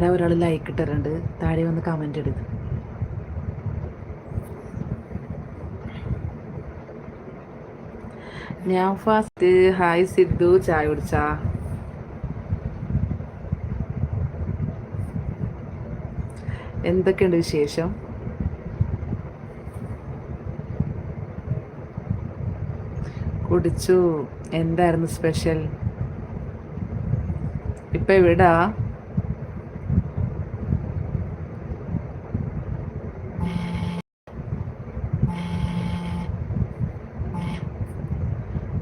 ആരാ ഒരാൾ ലൈക്ക് ഇട്ടിട്ടുണ്ട്. താഴെ വന്ന് കമന്റ് ഇടുക ഞാൻ ഫാസ്റ്റ് ഹായ് സിദ്ധു ചായ കുടിച്ചാ. എന്തൊക്കെയുണ്ട് വിശേഷം? കുടിച്ചു. എന്തായിരുന്നു സ്പെഷ്യൽ ഇപ്പം എവിടാ?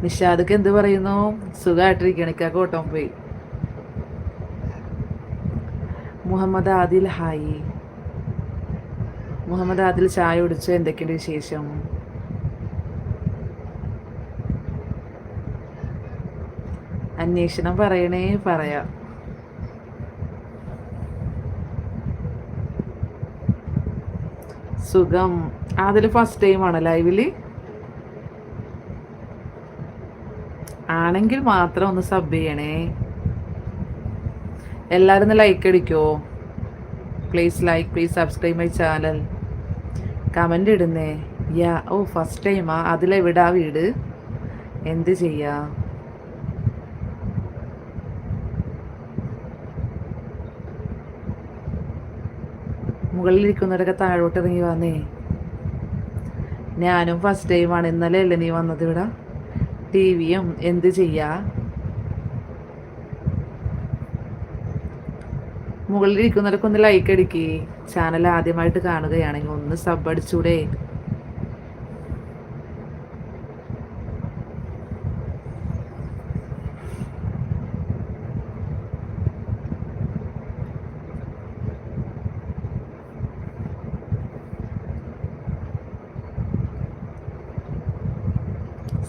നിഷാദക്ക് എന്ത് പറയുന്നു? സുഖമായിട്ടിരിക്കണം ഇക്കാക്ക് കോട്ടം പോയി. മുഹമ്മദ് ആദിൽ ഹായ്. മുഹമ്മദ് ആദിൽ ചായ കുടിച്ചു? എന്തൊക്കെയുണ്ട് വിശേഷം? അന്വേഷണം പറയണേ പറയാം. സുഖം. അതിൽ ഫസ്റ്റ് ടൈം ആണ് ലൈവിൽ ആണെങ്കിൽ മാത്രം ഒന്ന് സബ് ചെയ്യണേ. എല്ലാവരും ഒന്ന് ലൈക്ക് അടിക്കോ? Please like please subscribe my channel comment ഇടുന്നേ. യാ ഓ ഫസ്റ്റ് ടൈമാ അതിലെവിടാ വീട്? എന്ത് ചെയ്യാ? മുകളിലിരിക്കുന്നവരൊക്കെ താഴോട്ട് ഇറങ്ങി വന്നേ. ഞാനും ഫസ്റ്റ് ടൈമാണ് ഇന്നലെ അല്ലേ നീ വന്നത് ഇവിടെ? ടി എന്ത് ചെയ്യാ? മുകളിലിരിക്കുന്നവരൊക്കെ ഒന്ന് ലൈക്ക് അടിക്കേ. ചാനൽ ആദ്യമായിട്ട് കാണുകയാണെങ്കിൽ ഒന്ന് സബ് അടിച്ചൂടെ.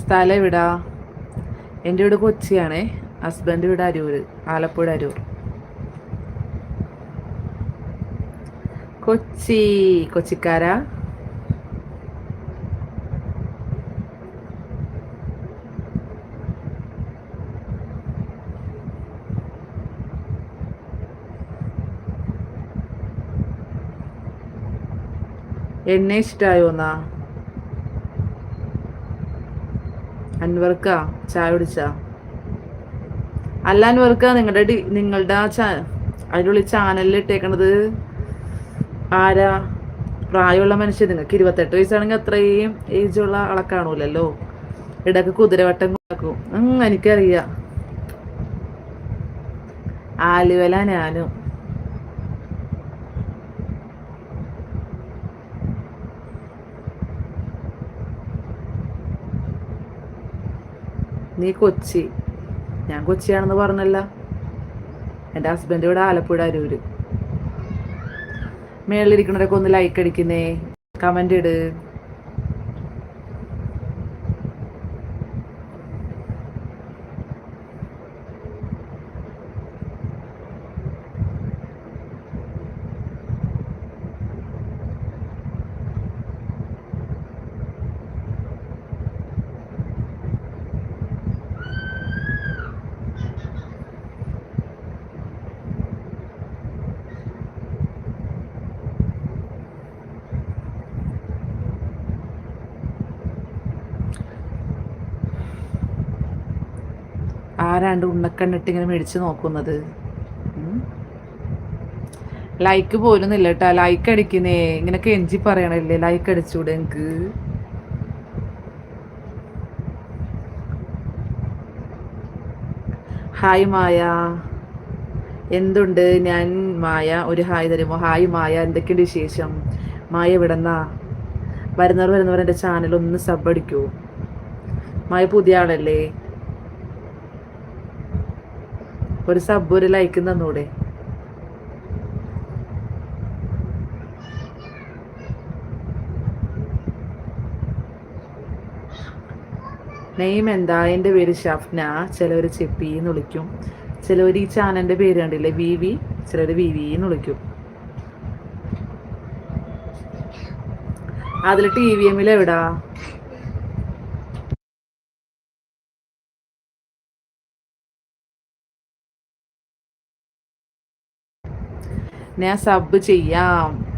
സ്ഥലം എവിടാ എന്റെ വീട് കൊച്ചിയാണേ. ഹസ്ബൻഡ് വീട് അരൂര് ആലപ്പുഴ അരൂർ. കൊച്ചി കൊച്ചിക്കാരാ? എന്നെ ഇഷ്ടമായോ എന്നാ അൻവർക്ക ചായ കുടിച്ചാ അല്ല അൻവർക്ക നിങ്ങളുടെ നിങ്ങളുടെ ആ ചാ അതിനുള്ളിൽ ചാനലിൽ ഇട്ടേക്കണത് ആരാ? പ്രായമുള്ള മനുഷ്യൻ നിങ്ങൾക്ക് ഇരുപത്തെട്ട് വയസ്സാണെങ്കിൽ അത്രയും ഏജുള്ള ആളെ കാണൂലല്ലോ. ഇടയ്ക്ക് കുതിരവട്ടം കൊടുക്കും എനിക്കറിയാം. ആലുവല ഞാനും. നീ കൊച്ചി. ഞാൻ കൊച്ചിയാണെന്ന് പറഞ്ഞല്ല. എന്റെ ഹസ്ബൻഡ് ഇവിടെ ആലപ്പുഴ അരൂര്. മേളിലിരിക്കണവരൊക്കെ ഒന്ന് ലൈക്ക് അടിക്കുന്നേ. കമന്റ് ഇട്. ആരാണ്ട് ഉണ്ണക്കണ്ണിട്ട് ഇങ്ങനെ മേടിച്ച് നോക്കുന്നത്? ലൈക്ക് പോലും ഇല്ല കേട്ടോ ലൈക്ക് അടിക്കുന്നേ. ഇങ്ങനെ എഞ്ചി പറയണല്ലേ? ലൈക്ക് അടിച്ചൂടെ എനിക്ക് ഹായ് മായ. എന്തുണ്ട്? ഞാൻ മായ. ഒരു ഹായ് തരുമോ? ഹായ് മായ. എന്തൊക്കെയുണ്ട് വിശേഷം? മായ വിടന്നാ വരുന്നവർ വരുന്നവർ എന്റെ ചാനൽ ഒന്ന് സബ് അടിക്കൂ. മായ പുതിയ ആളല്ലേ? ഒരു സബ് ഒരു ലൈക്ക് തന്നൂടെ? നെയിം എന്താ? എന്റെ പേര് ഷഫ്ന. ചിലവർ ചെപ്പി എന്ന് വിളിക്കും. ചിലവർ ഈ ചാനലിന്റെ പേര് കണ്ടില്ലേ? വി വി ചിലർ വി വി എന്ന് വിളിക്കും അതിൽ ടി വി എമ്മിൽ ഞാൻ സബ് ചെയ്യാം.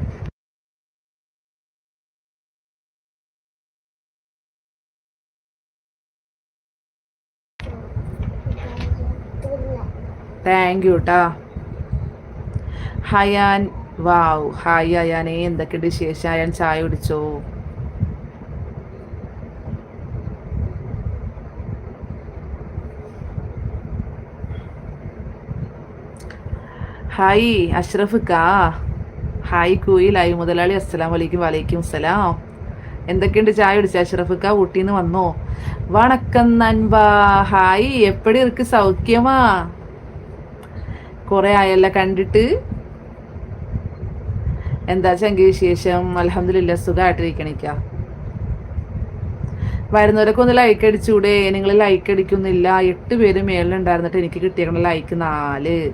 താങ്ക് യു ട്ടാ. ഹയാൻ വാവ് ഹായ് അയാനെ എന്തൊക്കെയുണ്ട് വിശേഷം? അയാൻ ചായ കുടിച്ചോ? ഹായ് അഷ്റഫ് കാ ഹായ് കൂയി ലൈവ് മുതലാളി അസ്സലാം വലൈക്കും വലൈക്കും സലാം. എന്തൊക്കെയുണ്ട് ചായ കുടിച്ച? അഷ്റഫ് കാ ഊട്ടിയിൽ നിന്ന് വന്നോ? വണക്കം നൻപാ ഹായ് എപ്പോഴും ഇർക്ക് സൗഖ്യമാ? കുറെ ആയല്ല കണ്ടിട്ട്. എന്താ ചെങ്കി വിശേഷം? അലഹമില്ല സുഖമായിട്ടിരിക്കണിക്ക വരുന്നവരൊക്കെ ഒന്ന് ലൈക്ക് അടിച്ചൂടെ. നിങ്ങൾ ലൈക്ക് അടിക്കുന്നില്ല. എട്ട് പേര് മേളിലുണ്ടായിരുന്നിട്ട് എനിക്ക് കിട്ടിയേക്കണ ലൈക്ക് നാല്.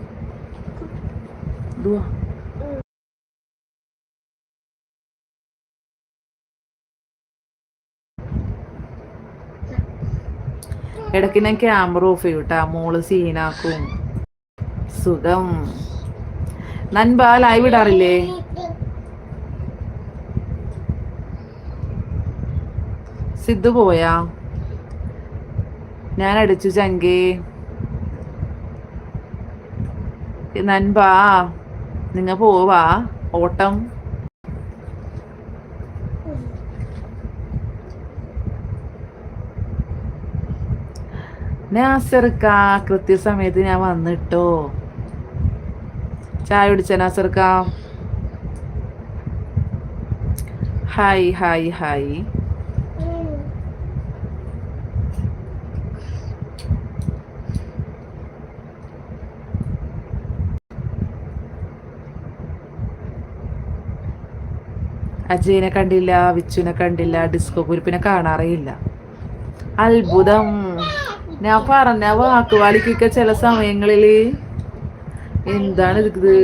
ഇടയ്ക്ക് ഞാൻ ക്യാമറ ഓഫ് ചെയ്യൂട്ടാ മോൾ സീനാക്കും സുഖം. നൻപ ലൈവ് ഇടാറില്ലേ? സിദ്ധു പോയാ? ഞാൻ അടിച്ചു ചങ്കേ. നൻപാ നിങ്ങ പോവാ. ഓട്ടം. നാസർക്ക കൃത്യസമയത്ത് ഞാൻ വന്നിട്ടോ? ചായ കുടിച്ച നാസർക്ക? Hi hi hi. അജയനെ കണ്ടില്ല വിച്ചുവിനെ കണ്ടില്ല ഡിസ്കോ കുരിപ്പിനെ കാണാറേയില്ല. അത്ഭുതം. ഞാൻ പറഞ്ഞ വാക്കുവാളിക്കൊക്കെ ചില സമയങ്ങളിൽ എന്താണ് ഇത്?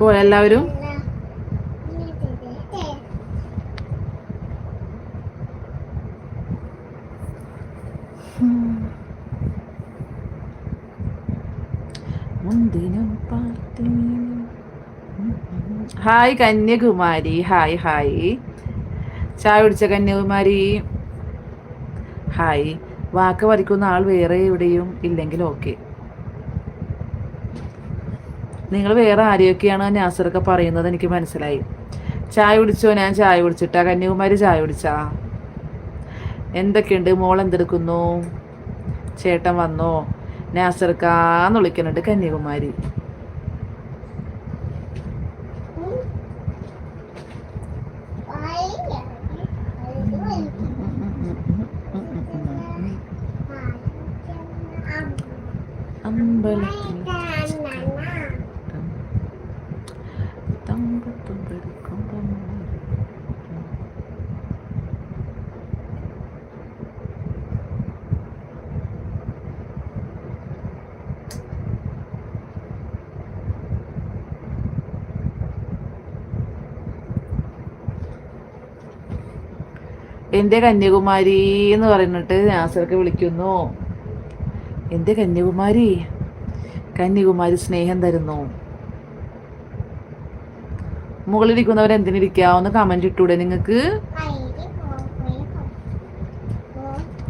പോയെല്ലാവരും ഹായ് കന്യാകുമാരി ഹായ് ഹായ്. ചായ കുടിച്ച കന്യാകുമാരി? ഹായ്. വാക്ക് പറിക്കുന്ന ആൾ വേറെ എവിടെയും ഇല്ലെങ്കിൽ ഓക്കെ. നിങ്ങൾ വേറെ ആരെയൊക്കെയാണ് നാസറൊക്കെ പറയുന്നത് എനിക്ക് മനസ്സിലായി ചായ കുടിച്ചോ ഞാൻ ചായ കുടിച്ചിട്ടാ കന്യാകുമാരി ചായ കുടിച്ചാ എന്തൊക്കെയുണ്ട് മോൾ എന്തെടുക്കുന്നു ചേട്ടൻ വന്നോ നാസർക്കാന്ന് വിളിക്കുന്നുണ്ട് കന്യാകുമാരി അമ്പലത്തിൽ എന്റെ കന്യാകുമാരി എന്ന് പറഞ്ഞിട്ട് നാസർക്ക് വിളിക്കുന്നു. എന്റെ കന്യാകുമാരി കന്യാകുമാരി സ്നേഹം തരുന്നു. മുകളിലിരിക്കുന്നവർ എന്തിനിരിക്കുക ഒന്ന് കമന്റ് ഇട്ടൂടെ നിങ്ങൾക്ക്?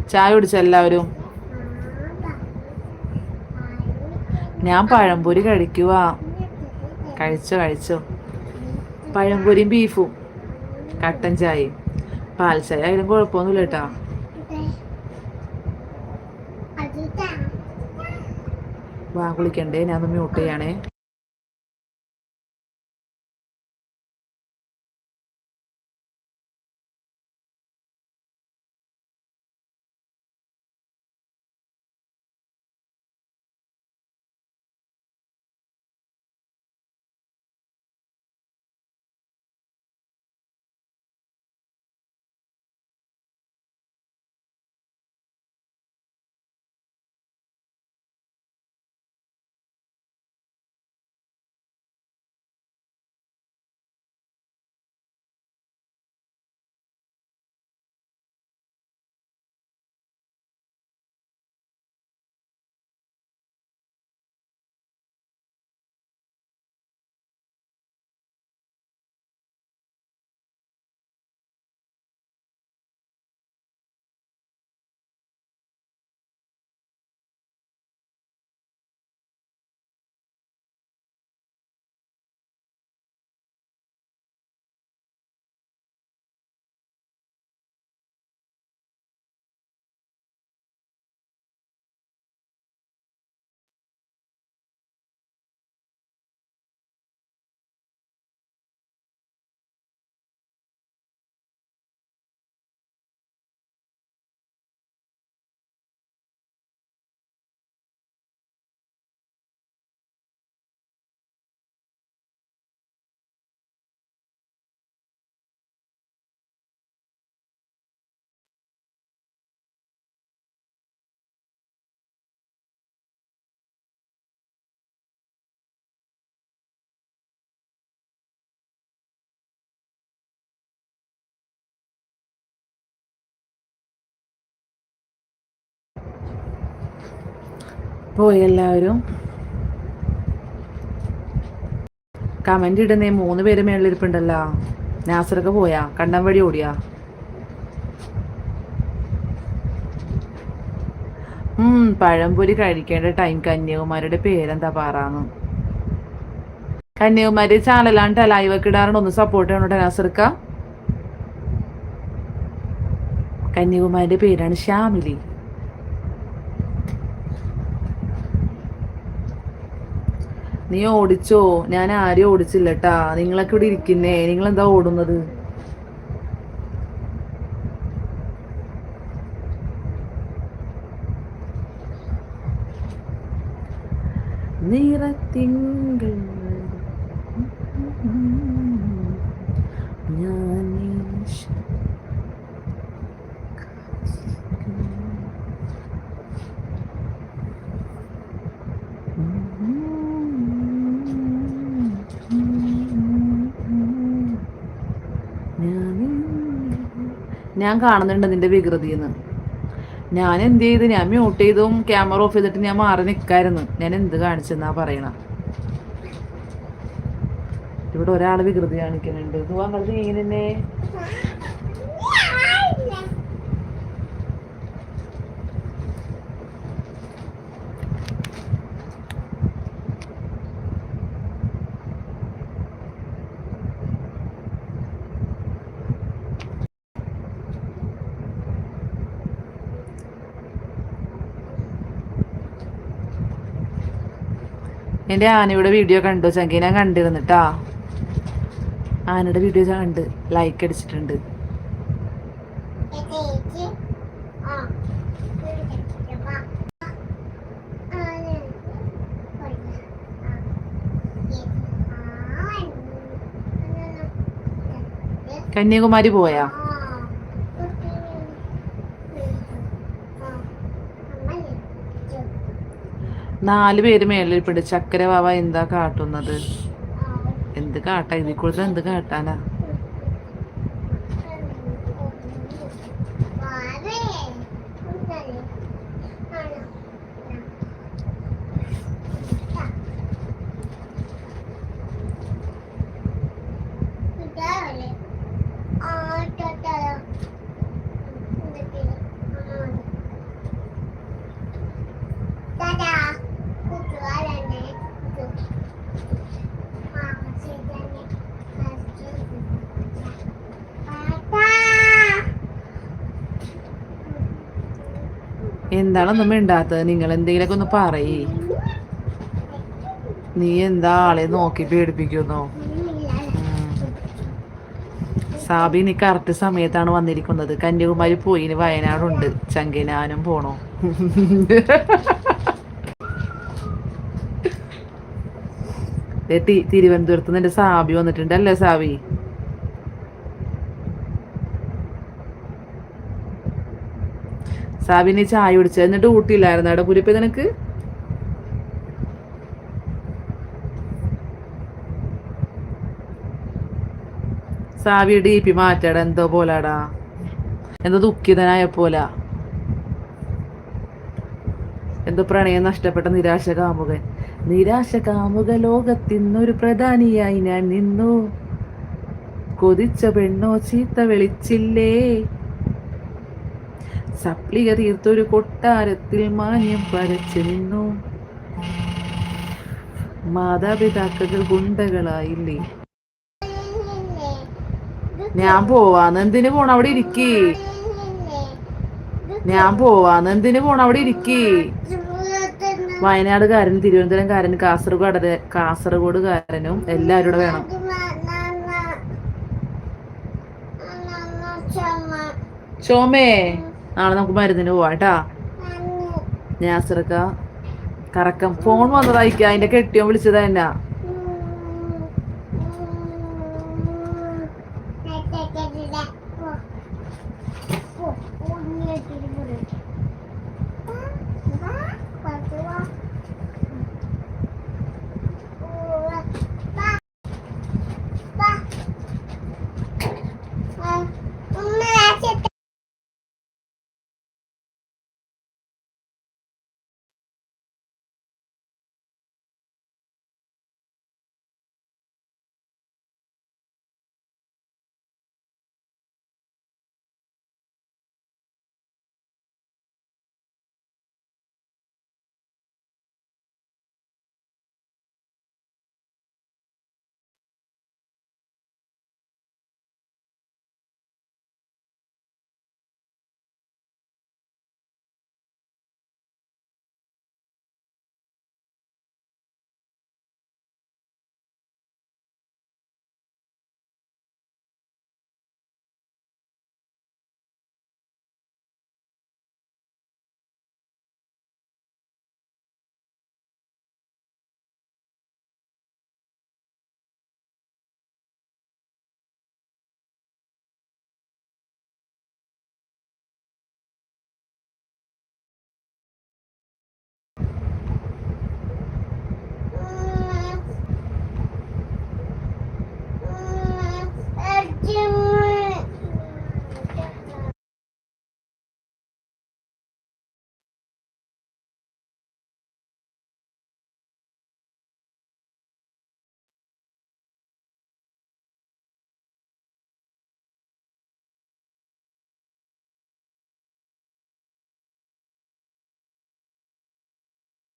ചായ കുടിച്ച എല്ലാവരും? ഞാൻ പഴംപൊരി കഴിക്കുക കഴിച്ചോ കഴിച്ചോ. പഴംപൊരിയും ബീഫും കട്ടൻ ചായയും. പാൽ ചായ ആയാലും കുഴപ്പമൊന്നുമില്ല കേട്ടാ. വാ കുളിക്കണ്ടേ? ഞാൻ മ്യൂട്ട് ചെയ്യണേ. പോയി എല്ലാവരും. കമന്റ് ഇടുന്നേ മൂന്ന് പേര് മേളിലിരിപ്പുണ്ടല്ലോ. നാസറൊക്കെ പോയാ? കണ്ടം വഴി ഓടിയാ? പഴംപൊരി കഴിക്കേണ്ട ടൈം കന്യാകുമാരിയുടെ പേരെന്താ പാറാന്ന്? കന്യാകുമാരി ചാനലാണ്ട് ലൈവ് ഒക്കെ ഇടാറുണ്ട്. ഒന്ന് സപ്പോർട്ട് ചെയ്യണോട്ടെ നാസർക്ക കന്യാകുമാരിയുടെ പേരാണ് ശ്യാമിലി. നീ ഓടിച്ചോ? ഞാൻ ആരെയും ഓടിച്ചില്ലട്ടാ. നിങ്ങളൊക്കെ ഇവിടെ ഇരിക്കുന്നേ. നിങ്ങൾ എന്താ ഓടുന്നത്? നിറത്തിങ്കൾ ഞാൻ ഞാൻ കാണുന്നുണ്ട് നിന്റെ വികൃതി എന്ന് ഞാൻ എന്ത് ചെയ്ത്? ഞാൻ മ്യൂട്ട് ചെയ്തും ക്യാമറ ഓഫ് ചെയ്തിട്ട് ഞാൻ മാറി നിൽക്കായിരുന്നു ഞാൻ എന്ത് കാണിച്ചെന്നാ പറയണ? ഇവിടെ ഒരാൾ വികൃതി കാണിക്കുന്നുണ്ട്. ഇങ്ങനെ എന്റെ ആനയുടെ വീഡിയോ കണ്ടു. ചങ്കി ഞാൻ കണ്ടിരുന്നിട്ടാ. ആനയുടെ വീഡിയോ ഞാൻ കണ്ട്. ലൈക്ക് അടിച്ചിട്ടുണ്ട്. കന്യാകുമാരി പോയാ? നാല് പേര് മേളിൽ പിടിച്ച്. ചക്കര എന്താ കാട്ടുന്നത്? എന്ത് കാട്ടാ? ഇതിൽ കൂടുതൽ എന്ത് കാട്ടാനാ? എന്താണൊന്നും മിണ്ടാത്തത്? നിങ്ങൾ എന്തെങ്കിലുമൊക്കെ ഒന്ന് പറയേ. നീ എന്താ ആളെ നോക്കി പേടിപ്പിക്കുന്നോ? സാബി നീ കറക്റ്റ് സമയത്താണ് വന്നിരിക്കുന്നത്. കന്യാകുമാരി പോയി വയനാടുണ്ട്. ചങ്കിനാനും പോണോ? തിരുവനന്തപുരത്ത് നിന്റെ സാബി വന്നിട്ടുണ്ട് അല്ലേ സാബി? സാബി നീ ചായ കുടിച്ചത്. എന്നിട്ട് ഊട്ടിയില്ലായിരുന്നു. അവിടെ കുരിപ്പ് നിനക്ക്? സാവി ഡി പി മാറ്റാടാ. എന്തോ പോലാടാ. എന്തോ ദുഃഖിതനായ പോലാ. എന്തോ പ്രണയം നഷ്ടപ്പെട്ട നിരാശ കാമുകൻ നിരാശ കാമുക ലോകത്തിന്നൊരു പ്രധാനിയായി ഞാൻ നിന്നു. കൊതിച്ച പെണ്ണോ ചീത്ത വിളിച്ചില്ലേ? സപ്ലിക തീർത്തൊരു കൊട്ടാരത്തിൽ മാന്യം പരച്ചു നിന്നു. മാതാപിതാക്കൾ ഗുണ്ടകളായില്ലേ? ഞാൻ പോവാന്ന് എന്തിനു പോണ അവിടെ ഇരിക്കേ? ഞാൻ പോവാന്ന് എന്തിനു പോണ അവിടെ ഇരിക്കേ? വയനാടുകാരൻ തിരുവനന്തപുരംകാരൻ കാസർഗോഡ് കാസർഗോഡുകാരനും എല്ലാവരും കൂടെ വേണം ചോമേ? നാളെ നമുക്ക് മരുന്നിന് പോവാട്ടാ ഞാസിറക്ക കറക്കം ഫോൺ വന്നതായിക്ക അതിന്റെ കെട്ടിയോ വിളിച്ചത് തന്നെ Thank you.